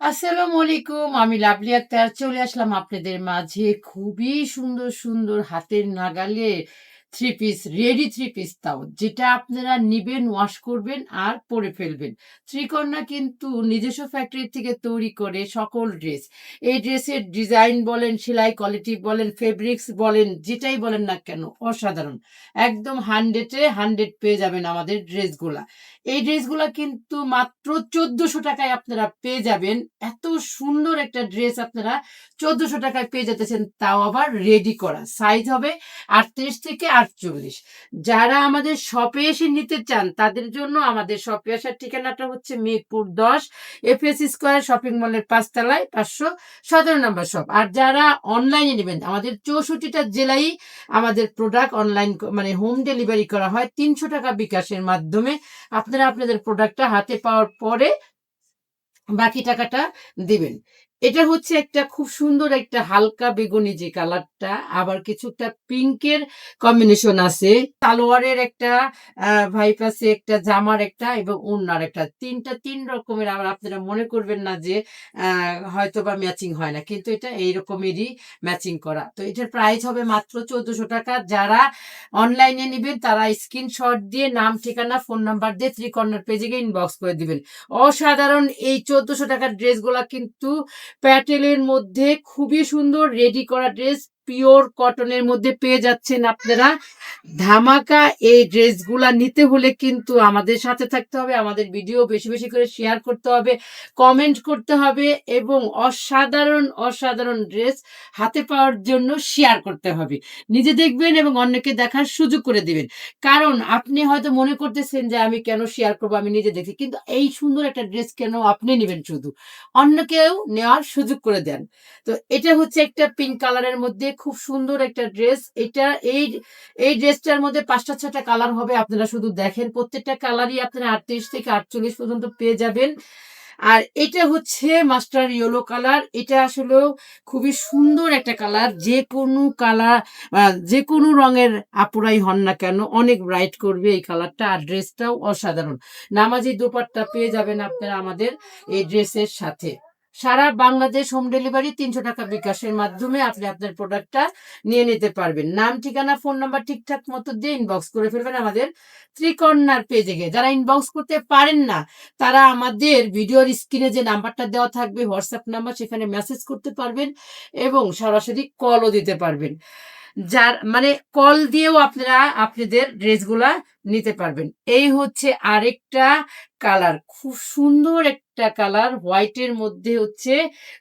আসসালামু আলাইকুম আমি লাভলি আক্তার। চলে আসলাম আপনাদের মাঝে খুবই সুন্দর সুন্দর হাতের নাগালে three piece ready three piece তাও যেটা আপনারা নিবেন ওয়াশ করবেন আর পরে ফেলবেন। ত্রিকন্যা কিন্তু নিজস্ব ফ্যাক্টরি থেকে তৈরি করে সকল ড্রেস এই ড্রেসের ডিজাইন বলেন, সেলাই কোয়ালিটি বলেন ফেব্রিক্স বলেন, যেটাই বলেন না কেন, অসাধারণ। একদম হান্ড্রেডে হান্ড্রেড পেয়ে যাবেন আমাদের ড্রেসগুলা এই ড্রেসগুলা কিন্তু মাত্র চোদ্দশো টাকায় আপনারা পেয়ে যাবেন। এত সুন্দর একটা ড্রেস আপনারা চোদ্দশো টাকায় পেয়ে যেতেছেন তাও আবার রেডি করা। সাইজ হবে আটত্রিশ থেকে আটচল্লিশ যারা আমাদের শপে এসে নিতে চান, তাদের জন্য আমাদের শপে আসার ঠিকানাটা হচ্ছে মিরপুর দশ এফএস স্কোয়ার শপিং মলের পাঁচতলায় পাঁচশো সতেরো নম্বর শপ আর যারা অনলাইনে নেবেন, আমাদের চৌষট্টিটা জেলায় আমাদের প্রোডাক্ট অনলাইন মানে হোম ডেলিভারি করা হয়, তিনশো টাকা বিকাশের মাধ্যমে। আপনারা আপনাদের প্রোডাক্টটা হাতে পাওয়ার পরে বাকি টাকাটা দিবেন। এটা হচ্ছে একটা খুব সুন্দর একটা হালকা বেগুনি যে কালারটা, আবার কিছুটা পিঙ্কের কম্বিনেশন আছে। সালোয়ারের একটা ভাইপ আছে, একটা জামার একটা এবং ওড়নার একটা। তিনটা তিন রকমের, আবার আপনারা মনে করবেন না যে হয়তো বা ম্যাচিং হয় না, কিন্তু এটা এই রকমেরই ম্যাচিং করা। তো এটার প্রাইস হবে মাত্র চোদ্দশো টাকা। যারা অনলাইনে নেবেন, তারা স্ক্রিনশট দিয়ে নাম, ঠিকানা ফোন নাম্বার দিয়ে থ্রি কর্নার পেজে গিয়ে ইনবক্স করে দিবেন। অসাধারণ এই চোদ্দশো টাকার ড্রেসগুলা কিন্তু প্যাটেলের মধ্যে খুবই সুন্দর রেডি করা ড্রেস পিওর কটনের মধ্যে পেয়ে যাচ্ছেন আপনারা। ধামাকা এই ড্রেসগুলা নিতে হলে কিন্তু আমাদের সাথে থাকতে হবে, আমাদের ভিডিও বেশি বেশি করে শেয়ার করতে হবে, কমেন্ট করতে হবে এবং অসাধারণ অসাধারণ ড্রেস হাতে পাওয়ার জন্য শেয়ার করতে হবে। নিজে দেখবেন এবং অন্যকে দেখার সুযোগ করে দিবেন। কারণ আপনি হয়তো মনে করতেছেন যে আমি কেন শেয়ার করব, আমি নিজে দেখি কিন্তু এই সুন্দর একটা ড্রেস কেন আপনি নেবেন শুধু? অন্যকেও নেওয়ার সুযোগ করে দেন। তো এটা হচ্ছে একটা পিঙ্ক কালারের মধ্যে খুব সুন্দর একটা ড্রেস এটা এই এই ড্রেসটার মধ্যে পাঁচটা ছটা কালার হবে, আপনারা শুধু দেখেন। প্রত্যেকটা কালারই আপনারা আটত্রিশ থেকে আটচল্লিশ পর্যন্ত পেয়ে যাবেন। আর এটা হচ্ছে মাস্টার ইয়েলো কালার এটা আসলেও খুবই সুন্দর একটা কালার যে কোনো কালার যে কোনো রঙের আপুরাই হন না কেন, অনেক ব্রাইট করবে এই কালারটা আর ড্রেসটাও অসাধারণ। নামাজি দোপাট্টা পেয়ে যাবেন আপনারা আমাদের এই ড্রেসের সাথে। সারা বাংলাদেশ হোম ডেলিভারি তিনশো টাকা বিকাশের মাধ্যমে আপনি আপনার প্রোডাক্টটা নিয়ে নিতে পারবেন। নাম, ঠিকানা, ফোন নাম্বার ঠিকঠাক মতো দিয়ে ইনবক্স করে ফেলবেন আমাদের ত্রিকর্ণার পেজে গিয়ে। যারা ইনবক্স করতে পারেন না, তারা আমাদের ভিডিওর স্ক্রিনে যে নাম্বারটা দেওয়া থাকবে হোয়াটসঅ্যাপ নাম্বার, সেখানে মেসেজ করতে পারবেন এবং সরাসরি কলও দিতে পারবেন। যার মানে কল দিয়েও আপনারা আপনাদের ড্রেসগুলা নিতে পারবেন। এই হচ্ছে আরেকটা কালার খুব সুন্দর একটা কালার হোয়াইটের মধ্যে হচ্ছে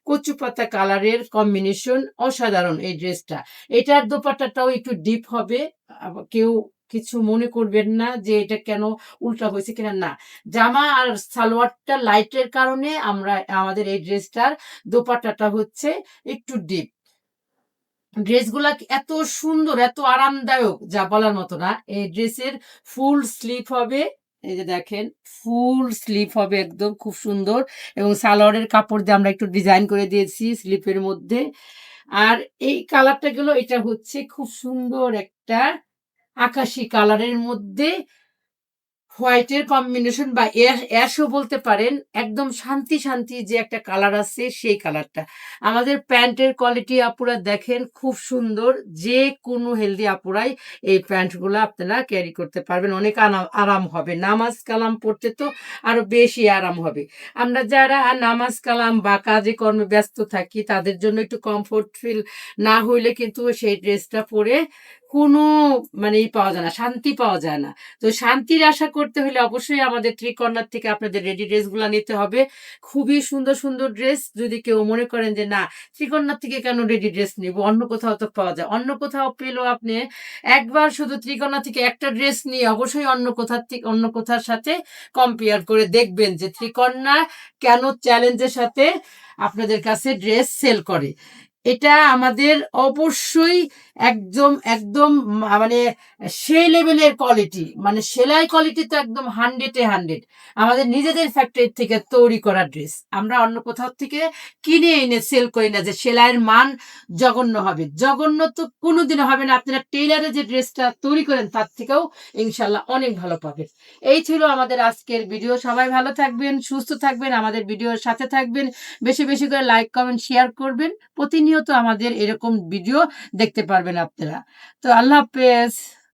কচু পাতা কালারের কম্বিনেশন অসাধারণ এই ড্রেসটা এটার দোপাট্টাটাও একটু ডিপ হবে। কেউ কিছু মনে করবেন না যে এটা কেন উল্টা হয়েছে কিনা, না। জামা আর সালোয়ারটা লাইটের কারণে আমরা, আমাদের এই ড্রেসটার দোপাট্টাটা হচ্ছে একটু ডিপ ড্রেসগুলা এত সুন্দর, এত আরামদায়ক, যা বলার মতো না। এই ড্রেসের ফুল স্লিপ হবে, এই যে দেখেন, ফুল স্লিপ হবে একদম খুব সুন্দর এবং সালোয়ারের কাপড় দিয়ে আমরা একটু ডিজাইন করে দিয়েছি স্লিপের মধ্যে। আর এই কালারটা গেল, এটা হচ্ছে খুব সুন্দর একটা আকাশি কালারের মধ্যে হোয়াইটের কম্বিনেশন বা অ্যাশও বলতে পারেন, একদম শান্তি শান্তি যে একটা কালার আছে সেই কালারটা। আমাদের প্যান্টের কোয়ালিটি আপুরা দেখেন খুব সুন্দর, যে কোনো হেলদি আপুরাই এই প্যান্টগুলো আপনারা ক্যারি করতে পারবেন। অনেক আরাম হবে। নামাজ কালাম পড়তে তো আরও বেশি আরাম হবে। আমরা যারা নামাজ কালাম বা কাজে কর্মে ব্যস্ত থাকি, তাদের জন্য একটু কমফোর্ট ফিল না হইলে কিন্তু সেই ড্রেসটা পরে কোনো মানে পাওয়া যায় না, শান্তি পাওয়া যায় না। তো শান্তির আশা করতে হলে অবশ্যই আমাদের ত্রিকর্ণার থেকে আপনাদের রেডি ড্রেসগুলো নিতে হবে। খুবই সুন্দর সুন্দর ড্রেস যদি কেউ মনে করেন যে, না ত্রিকর্ণার থেকে কেন রেডি ড্রেস নিব? অন্য কোথাও তো পাওয়া যায়। অন্য কোথাও পেলেও আপনি একবার শুধু ত্রিকর্ণা থেকে একটা ড্রেস নিয়ে অবশ্যই অন্য কোথার থেকে অন্য কোথার সাথে কম্পেয়ার করে দেখবেন যে ত্রিকর্ণা কেন চ্যালেঞ্জের সাথে আপনাদের কাছে ড্রেস সেল করে। এটা আমাদের অবশ্যই একদম একদম মানে সেই লেভেলের কোয়ালিটি মানে সেলাই কোয়ালিটি তো একদম হান্ড্রেডে হান্ড্রেড আমাদের নিজেদের ফ্যাক্টরি থেকে তৈরি করা ড্রেস আমরা অন্য কোথাও থেকে কিনে এনে সেল করি না যে সেলাইয়ের মান জঘন্য হবে। জঘন্য তো কোনোদিনও হবে না। আপনারা টেইলারে যে ড্রেসটা তৈরি করেন, তার থেকেও ইনশাল্লাহ অনেক ভালো পাবেন। এই ছিল আমাদের আজকের ভিডিও সবাই ভালো থাকবেন, সুস্থ থাকবেন, আমাদের ভিডিওর সাথে থাকবেন। বেশি বেশি করে লাইক কমেন্ট শেয়ার করবেন। প্রতিনিয়ত আমাদের এরকম ভিডিও দেখতে পারবেন আপনারা। তো আল্লাহ হাফেজ।